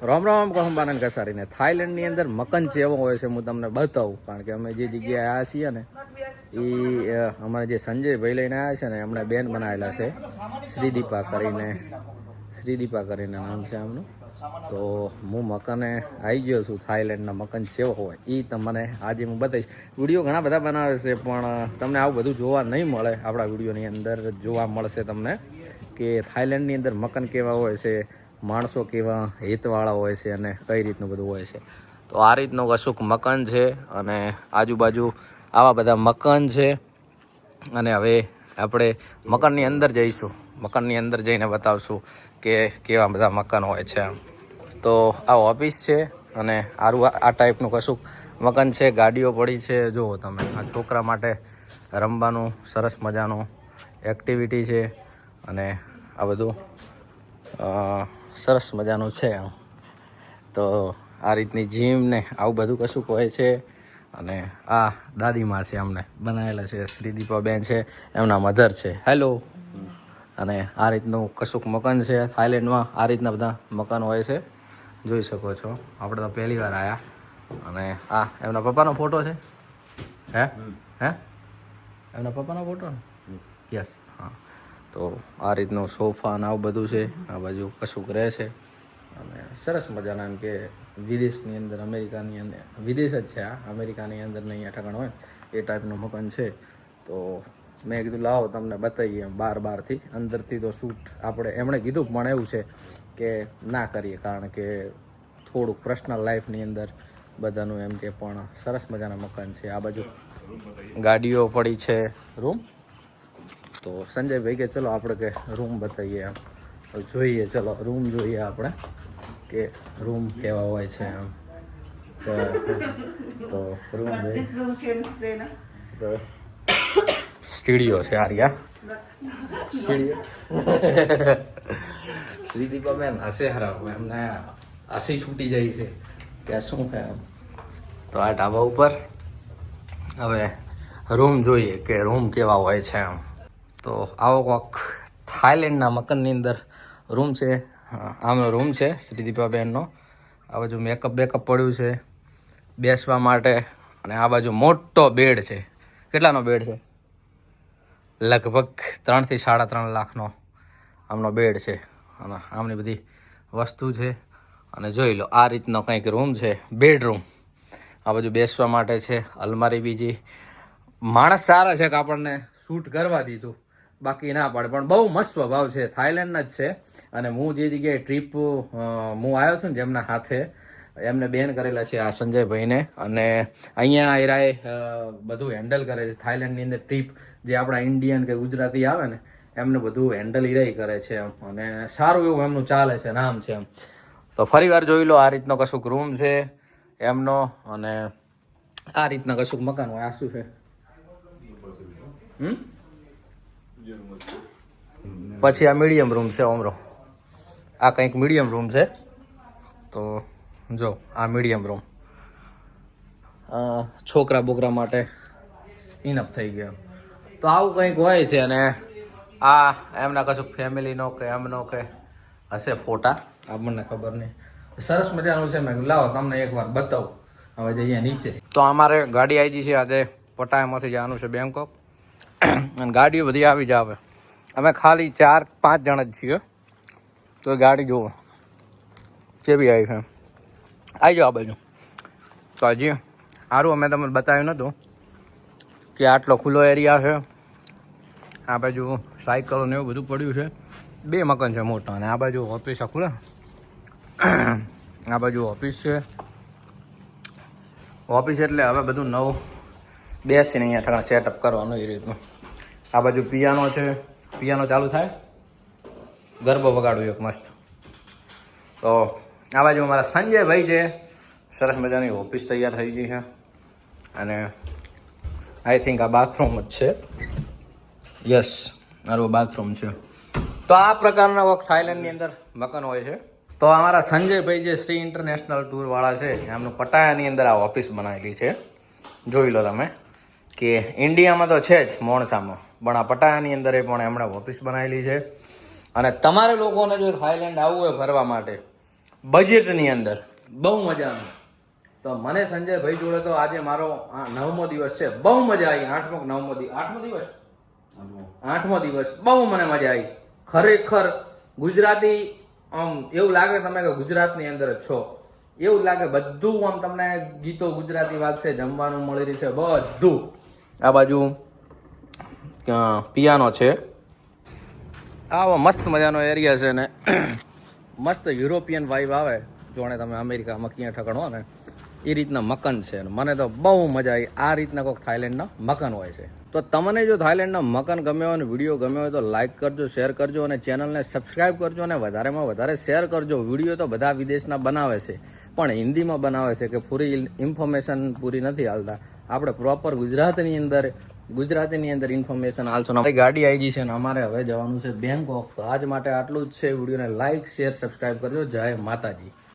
રામ રામ કહું બાનન કસારીને થાઈલેન્ડની અંદર મકન જેવો હોય છે, હું તમને બતાવું. કારણ કે અમે જે જગ્યાએ આવ્યા છીએ ને એ અમારે જે સંજયભાઈ લઈને આવ્યા છે ને, એમણે બેન બનાવેલા છે, શ્રીદીપા કરીને. શ્રીદીપા કરીને નામ છે એમનું. તો હું મકને આવી ગયો છું, થાઈલેન્ડના મકન જેવો હોય. એ તમને આજે હું બતાવીશ. વીડિયો ઘણા બધા બનાવે છે, પણ તમને આવું બધું જોવા નહીં મળે. આપણા વિડીયોની અંદર જોવા મળશે તમને કે થાઈલેન્ડની અંદર મકન કેવા હોય છે માણસો કેવા હિતવાળા હોય છે અને કઈ રીતનું બધું હોય છે. તો આ રીતનું કશુંક મકાન છે અને આજુબાજુ આવા બધા મકાન છે. અને હવે આપણે મકાનની અંદર જઈશું. મકાનની અંદર જઈને બતાવશું કે કેવા બધા મકાન હોય છે એમ. તો આ ઓફિસ છે અને આરું આ ટાઈપનું કશુંક મકાન છે. ગાડીઓ પડી છે. જુઓ તમે, આ છોકરા માટે રમવાનું સરસ મજાનું એક્ટિવિટી છે. અને આ બધું સરસ મજાનું છે તો આ રીતની જીમ ને આવું બધું કશું હોય છે. અને આ દાદીમાં છે અમને બનાવેલા છે શ્રી દીપાબેન છે એમના મધર છે. હેલો અને આ રીતનું કશુંક મકાન છે થાઈલેન્ડમાં આ રીતના બધા મકાન હોય છે. જોઈ શકો છો. આપણે તો પહેલી વાર આવ્યા અને આ એમના પપ્પાનો ફોટો છે? હે? હે? એમના પપ્પાનો ફોટો યસ તો આ રીતનું સોફા ને આવું બધું છે. આ બાજુ કશુંક રહે છે. અને સરસ મજાના એમ કે વિદેશની અંદર, અમેરિકાની અંદર, વિદેશ જ છે આ. અમેરિકાની અંદર ને અહીંયા ઠકાણ હોય એ ટાઈપનું મકાન છે. તો મેં કીધું, લાવો તમને બતાવીએ એમ બાર બારથી અંદરથી તો શૂટ આપણે એમણે કીધું પણ એવું છે કે ના કરીએ, કારણ કે થોડુંક પર્સનલ લાઈફની અંદર બધાનું એમ કે પણ સરસ મજાના મકાન છે. આ બાજુ ગાડીઓ પડી છે. રૂમ તો સંજયભાઈ કે ચલો આપણે કે રૂમ બતાવીએ એમ. જોઈએ ચલો રૂમ જોઈએ આપણે કે રૂમ કેવા હોય છે એમ. તો- રૂમ જોઈએ. સ્ટુડિયો છે આર્યા. સ્ટુડિયો શ્રીદીપા બેન હસે હરાવ. એમને હસી છૂટી જાય છે કે શું છે એમ. તો આ ઢાબા ઉપર હવે રૂમ જોઈએ કે રૂમ કેવા હોય છે એમ. તો આવો કોક થાઈલેન્ડના મકાનની અંદર રૂમ છે. આમનો રૂમ છે શ્રીદીપાબેનનો આ બાજુ મેકઅપ બેકઅપ પડ્યું છે, બેસવા માટે. અને આ બાજુ મોટો બેડ છે. કેટલાનો બેડ છે? લગભગ ત્રણથી સાડા ત્રણ લાખનો આમનો બેડ છે. અને આમની બધી વસ્તુ છે. અને જોઈ લો, આ રીતનો કંઈક રૂમ છે બેડરૂમ આ બાજુ બેસવા માટે છે, અલમારી બીજી. માણસ સારા છે કે આપણને શૂટ કરવા દીધું? બાકી ના પાડે, પણ બહુ મસ્ત સ્વભાવ છે. થાઈલેન્ડના જ છે. અને હું જે જગ્યાએ ટ્રીપ હું આવ્યો છું ને જેમના હાથે, એમને બેન કરેલા છે આ સંજયભાઈને. અને અહીંયા એરાએ બધું હેન્ડલ કરે છે. થાઈલેન્ડની અંદર ટ્રીપ જે આપણા ઇન્ડિયન કે ગુજરાતી આવે ને, એમને બધું હેન્ડલ ઈરાય કરે છે એમ. અને સારું એવું એમનું ચાલે છે, નામ છે એમ. તો ફરી વાર જોઈ લો, આ રીતનો કશુંક રૂમ છે એમનો. અને આ રીતના કશુંક મકાન હોય, આ શું છે? હમ? પછી આ મીડિયમ રૂમ છે ઓમરો આ કંઈક મીડિયમ રૂમ છે. તો જો આ મીડિયમ રૂમ છોકરા બોકરા માટે ઇનફ થઈ ગયો. તો આવું કંઈક હોય છે અને આ એમના કશું ફેમિલીનો કે એમનો કે હશે ફોટા. આપણને ખબર નહીં. સરસ મજાનું છે મેં. લાવો તમને એકવાર બતાવું. હવે જઈએ નીચે. તો અમારે ગાડી આવી ગઈ છે આજે પટાયામાંથી જવાનું છે બેંકોક અને ગાડીઓ બધી આવી જ આવે અમે ખાલી ચાર, પાંચ જણા જ છીએ. તો ગાડી જુઓ. કેવી આવી છે. આવી જાઓ આ બાજુ. તો હજી સારું અમે તમને બતાવ્યું નહોતું કે આટલો ખુલ્લો એરિયા છે. આ બાજુ સાયકલો ને એવું બધું પડ્યું છે. બે મકાન છે મોટા અને આ બાજુ ઓફિસ આખું આ બાજુ ઓફિસ છે. ઓફિસ એટલે હવે બધું નવું બેસીને અહીંયા ઠેકાણે સેટઅપ કરવાનું એ રીતનું. આ બાજુ પિયાનો છે. પિયાનો ચાલુ થાય. ગરબો વગાડું એક મસ્ત. તો આ બાજુ અમારા સંજયભાઈ છે. સરસ મજાની ઓફિસ તૈયાર થઈ ગઈ છે. અને આઈ થિંક આ બાથરૂમ જ છે. યસ મારું બાથરૂમ છે. તો આ પ્રકારના વખત થાઈલેન્ડની અંદર મકાન હોય છે. તો અમારા સંજયભાઈ જે શ્રી ઇન્ટરનેશનલ ટૂરવાળા છે, એમનું પટાયાની અંદર આ ઓફિસ બનાવેલી છે. જોઈ લો તમે કે ઇન્ડિયામાં તો છે જ મોણસામાં. પણ આ પટાયાની અંદર એ પણ એમણે ઓફિસ બનાવેલી છે. અને તમારે લોકોને જો થાઈલેન્ડ આવવું હોય ફરવા માટે બજેટની અંદર. બહુ મજાનું તો મને સંજયભાઈ જોડે તો આજે મારો આ નવમો દિવસ છે. બહુ મજા આવી. આઠમો નવમો દિવસ આઠમો દિવસ? આઠમો. દિવસ. બહુ મને મજા આવી. ખરેખર ગુજરાતી આમ એવું લાગે તમે કે ગુજરાતની અંદર જ છો. એવું લાગે બધું આમ તમને ગીતો ગુજરાતી વાગશે જમવાનું મળી રહેશે બધું. આ બાજુ પિયાનો છે. આવો મસ્ત મજાનો એરિયા છે ને. મસ્ત યુરોપિયન વાઇબ આવે જોણે તમે અમેરિકામાં ક્યાં ઠકણો ને. એ રીતના મકન છે મને તો બહુ મજા આવી. આ રીતના કોઈક થાઈલેન્ડના મકન હોય છે. તો તમને જો થાઈલેન્ડના મકન ગમ્યો હોય અને વીડિયો ગમ્યો હોય તો લાઇક કરજો શેર કરજો અને ચેનલને સબસ્ક્રાઇબ કરજો અને વધારેમાં વધારે શેર કરજો. વીડિયો તો બધા વિદેશના બનાવે છે. પણ હિન્દીમાં બનાવે છે કે પૂરી ઇન્ફોર્મેશન પૂરી નથી હાલતા. આપણે પ્રોપર ગુજરાતની અંદર ગુજરાતીની અંદર ઇન્ફોર્મેશન હાલશો અમારી ગાડી આવી ગઈ છે અને અમારે હવે જવાનું છે બેંકોક તો આજ માટે આટલું જ છે. વિડીયોને લાઈક શેર સબસ્ક્રાઈબ કરજો. જય માતાજી.